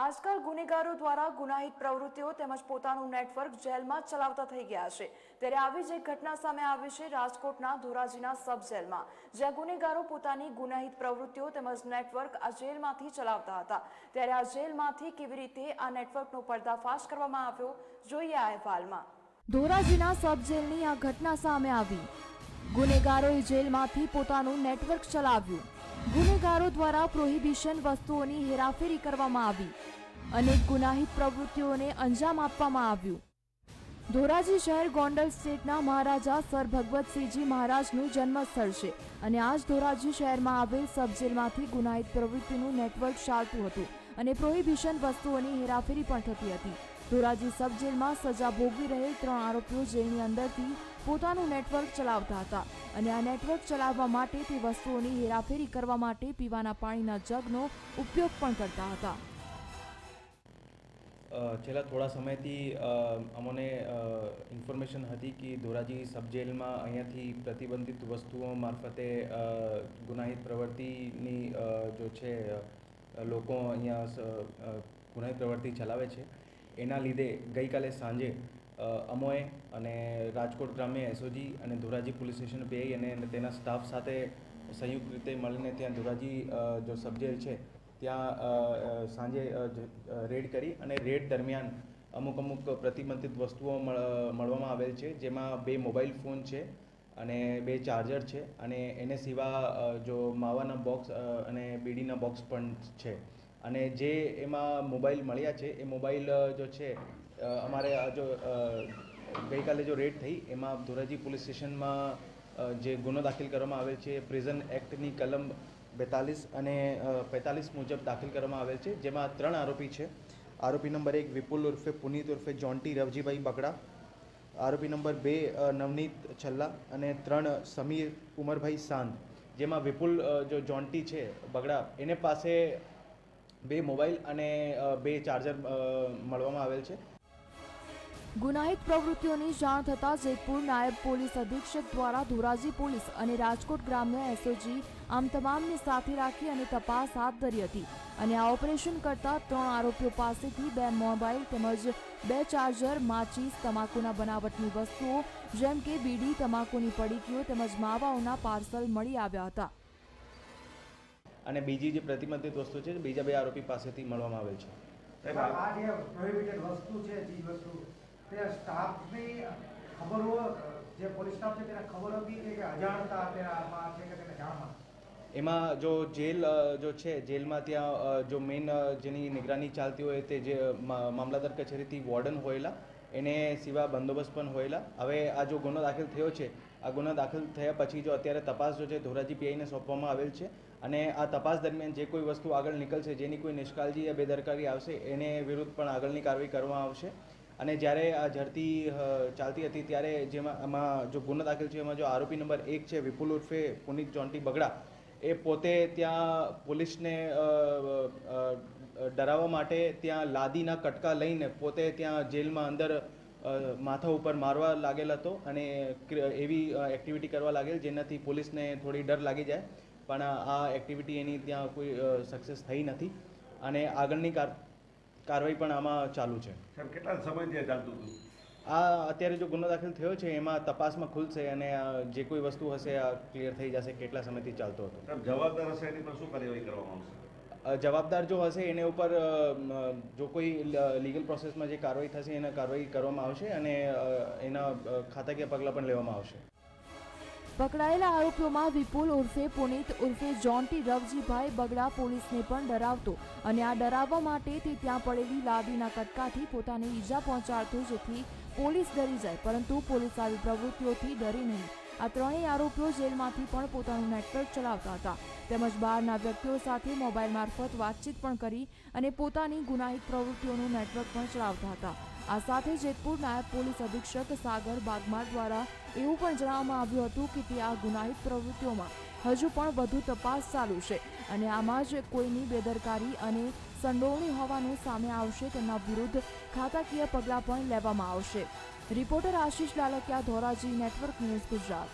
આજકાલ ગુનેગારો દ્વારા ગુનાહિત પ્રવૃત્તિઓ તેમજ પોતાનું નેટવર્ક જેલમાં ચલાવતા થઈ ગયા છે. ત્યારે આવી જ એક ઘટના સામે આવી છે રાજકોટના ધોરાજીના સબ જેલમાં, જ્યાં ગુનેગારો પોતાની ગુનાહિત પ્રવૃત્તિઓ તેમજ નેટવર્ક આ જેલમાંથી ચલાવતા હતા. ત્યારે આ જેલમાંથી કેવી રીતે આ નેટવર્કનો પર્દાફાશ કરવામાં આવ્યો, જોઈએ આ અહેવાલમાં. ધોરાજીના સબ જેલની આ ઘટના સામે આવી. ગુનેગારોએ જેલમાંથી પોતાનું નેટવર્ક ચલાવ્યું. ગુનેગારો દ્વારા પ્રોહિબિશન વસ્તુઓની હેરાફેરી કરવામાં આવી. અનેક ગુનાહિત પ્રવૃત્તિઓને અંજામ આપવામાં આવ્યું. ધોરાજી શહેર ગોંડલ સ્ટેટના મહારાજા સર ભગવતસિંહજી મહારાજનું જન્મસ્થળ છે અને આ જ ધોરાજી શહેરમાં આવેલ સબ જેલમાંથી ગુનાહિત પ્રવૃત્તિનું નેટવર્ક ચાલતું હતું અને પ્રોહિબિશન વસ્તુઓની હેરાફેરી પણ થતી હતી. ધોરાજી સબ જેલમાં સજા ભોગવી રહેલ ત્રણ આરોપીઓ જેલની અંદરથી પોતાનું નેટવર્ક ચલાવતા હતા અને આ નેટવર્ક ચલાવવા માટે તે વસ્તુઓની હેરાફેરી કરવા માટે પીવાના પાણીના જગનો ઉપયોગ પણ કરતા હતા. છેલ્લા થોડા સમયથી અમને ઇન્ફોર્મેશન હતી કે ધોરાજી સબ જેલમાં અહીંયાથી પ્રતિબંધિત વસ્તુઓ મારફતે ગુનાહિત પ્રવૃત્તિની જો છે લોકો અહીંયા ગુનાહિત પ્રવૃત્તિ ચલાવે છે. એના લીધે ગઈકાલે સાંજે અમોએ અને રાજકોટ ગ્રામ્ય એસઓજી અને ધોરાજી પોલીસ સ્ટેશન બે અને તેના સ્ટાફ સાથે સંયુક્ત રીતે મળીને ત્યાં ધોરાજી જો સબજેલ છે, ત્યાં સાંજે રેડ કરી અને રેડ દરમિયાન અમુક અમુક પ્રતિબંધિત વસ્તુઓ મળવામાં આવેલ છે, જેમાં બે મોબાઈલ ફોન છે અને બે ચાર્જર છે અને એને સિવા જો માવાના બોક્સ અને બીડીના બોક્સ પણ છે. અને જે એમાં મોબાઈલ મળ્યા છે, એ મોબાઈલ જો છે અમારે જો ગઈકાલે જો રેડ થઈ, એમાં ધોરાજી પોલીસ સ્ટેશનમાં જે ગુનો દાખલ કરવામાં આવેલ છે, પ્રિઝન એક્ટની કલમ બેતાલીસ અને પેંતાલીસ મુજબ દાખલ કરવામાં આવેલ છે, જેમાં ત્રણ આરોપી છે. આરોપી નંબર એક વિપુલ ઉર્ફે, પુનિત ઉર્ફે, જોન્ટી રવજીભાઈ બગડા. આરોપી નંબર બે નવનીત છલ્લા અને ત્રણ, સમીર ઉમરભાઈ સાંધ. જેમાં વિપુલ જો જોન્ટી છે, બગડા, એને પાસે બે મોબાઈલ અને બે ચાર્જર મળવામાં આવેલ છે. ગુનાહિત પ્રવૃત્તિઓની જાણ થતાં જેતપુર નાયબ પોલીસ અધિક્ષક દ્વારા ધોરાજી પોલીસ અને રાજકોટ ગ્રામ્ય એસઓજી આમ તમામને સાથે રાખી અને તપાસ હાથ ધરી હતી. અને આ ઓપરેશન કરતા ત્રણ આરોપીઓ પાસેથી બે મોબાઈલ તેમજ બે ચાર્જર, માચીસ, તમાકુના બનાવટની વસ્તુઓ જેમ કે બીડી, તમાકુની પડીકીઓ તેમજ માવાઓના પાર્સલ મળી આવ્યા હતા. અને બીજી જે પ્રતિબંધિત વસ્તુ છે બીજા બે આરોપી પાસેથી મળવામાં આવેલ છે. આ જે પ્રોહિબિટેડ વસ્તુ છે ચીજ વસ્તુ તે સ્ટાફની ખબર જે પોલીસ સ્ટાફ છે તેને ખબર હતી કે કે અજાણતા તેના આમાં છે કે તેને જાણમાં એમાં જો જેલ જો છે જેલમાં ત્યાં જો મેઇન જેની નિગરાની ચાલતી હોય તે જે મામલાદાર કચેરીથી વોર્ડન હોયેલા એને સિવા બંદોબસ્ત પણ હોયેલા. હવે આ જો ગુનો દાખલ થયો છે આ ગુનો દાખલ થયા પછી જો અત્યારે તપાસ જો છે ધોરાજી પીઆઈને સોંપવામાં આવેલ છે અને આ તપાસ દરમિયાન જે કોઈ વસ્તુ આગળ નીકળશે, જેની કોઈ નિષ્કાળજી યા બેદરકારી આવશે, એને વિરુદ્ધ પણ આગળની કાર્યવાહી કરવામાં આવશે. અને જ્યારે આ ઝડપી ચાલતી હતી, ત્યારે જેમાં, આમાં જો ગુનો દાખલ છે એમાં જો આરોપી નંબર એક છે, વિપુલ ઉર્ફે પુનિત જોન્ટી બગડા, એ પોતે ત્યાં પોલીસને ડરાવવા માટે ત્યાં લાદીના કટકા લઈને પોતે ત્યાં જેલમાં અંદર માથા ઉપર મારવા લાગેલ હતો અને એવી એક્ટિવિટી કરવા લાગેલ, જેનાથી પોલીસને થોડી ડર લાગી જાય. પણ આ એક્ટિવિટી એની ત્યાં કોઈ સક્સેસ થઈ નથી અને આગળની કાર કાર્યવાહી પણ આમાં ચાલુ છે. સાહેબ કેટલા સમયથી આ ચાલતું હતું? આ અત્યારે જો ગુનો દાખલ થયો છે એમાં તપાસમાં ખુલશે અને જે કોઈ વસ્તુ હશે આ ક્લિયર થઈ જશે કેટલા સમયથી ચાલતો હતો. સાહેબ જવાબદાર હશે એની પર શું કાર્યવાહી કરવામાં આવશે? જવાબદાર જો હશે એને ઉપર જો કોઈ લીગલ પ્રોસેસમાં જે કાર્યવાહી થશે એને કાર્યવાહી કરવામાં આવશે અને એના ખાતાકીય પગલાં પણ લેવામાં આવશે. પકડાયેલા આરોપીઓમાં વિપુલ ઉર્ફે પુનિત, ઉર્ફે જોન્ટી રવજીભાઈ બગડા પોલીસને પણ ડરાવતો અને આ ડરાવવા માટે તે ત્યાં પડેલી લાદીના કટકાથી પોતાને ઈજા પહોંચાડતો, જેથી પોલીસ ડરી જાય, પરંતુ પોલીસ આવી પ્રવૃત્તિઓથી ડરી નહીં. આ ત્રણેય આરોપીઓ જેલમાંથી પણ પોતાનું નેટવર્ક ચલાવતા હતા. તેમજ બહારના વ્યક્તિઓ સાથે મોબાઈલ મારફત વાતચીત પણ કરી અને પોતાની ગુનાહિત પ્રવૃત્તિઓનું નેટવર્ક પણ ચલાવતા હતા. આ સાથે જેતપુર નાયબ પોલીસ અધિક્ષક સાગર બાગમાર દ્વારા એવું પણ જણાવવામાં આવ્યું હતું કે તે આ ગુનાહિત પ્રવૃત્તિઓમાં હજુ પણ વધુ તપાસ ચાલુ છે અને આમાં જ કોઈની બેદરકારી અને સંડોવણી હોવાનું સામે આવશે તેમના વિરુદ્ધ ખાતાકીય પગલાં પણ લેવામાં આવશે. Reporter Ashish Lalkiya, Dhoraji network news Gujarat.